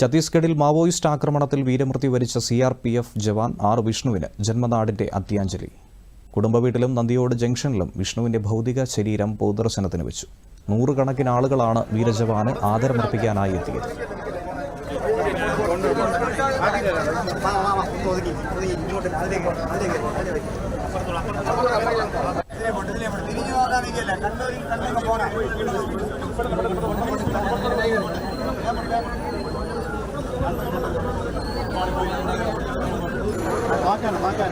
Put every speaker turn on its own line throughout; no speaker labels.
ഛത്തീസ്ഗഡിൽ മാവോയിസ്റ്റ് ആക്രമണത്തിൽ വീരമൃത്യു വരിച്ച C R P F jawan R വിഷ്ണുവിന് ജന്മനാടിന്റെ അന്ത്യാഞ്ജലി കുടുംബവീട്ടിലും നന്ദിയോട് ജംഗ്ഷനിലും വിഷ്ണുവിന്റെ ഭൗതിക ശരീരം പൊതുദർശനത്തിന് വെച്ചു. നൂറുകണക്കിന് ആളുകളാണ് വീരജവാന് ആദരമർപ്പിക്കാനായി എത്തിയത്.
Makan, makan.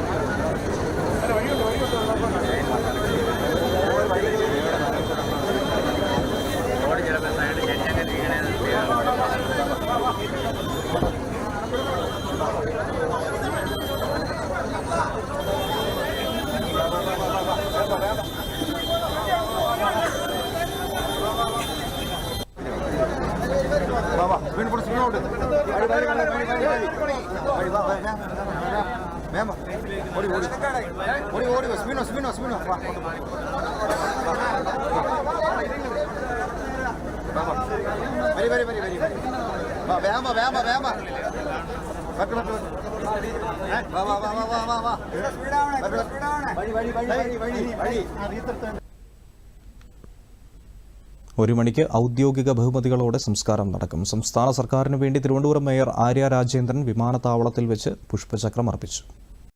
വീണോട്ട് മേമ ഓടി ഓടി. ഓടി ഓടി സ്പീനോ സ്പീനോ സ്പീനോ വരി വരി വരി വരി വേമ വേമ വേമ. വട്ട് വട്ട് വാ വാ വാ വാ വാ വാ. വഴി വഴി വഴി വഴി വഴി. വഴി
ഒരു മണിക്ക് ഔദ്യോഗിക ബഹുമതികളോടെ സംസ്കാരം നടക്കും. സംസ്ഥാന സർക്കാരിനു വേണ്ടി തിരുവനന്തപുരം മേയർ ആര്യ രാജേന്ദ്രൻ വിമാനത്താവളത്തിൽ വെച്ച് പുഷ്പചക്രം അർപ്പിച്ചു.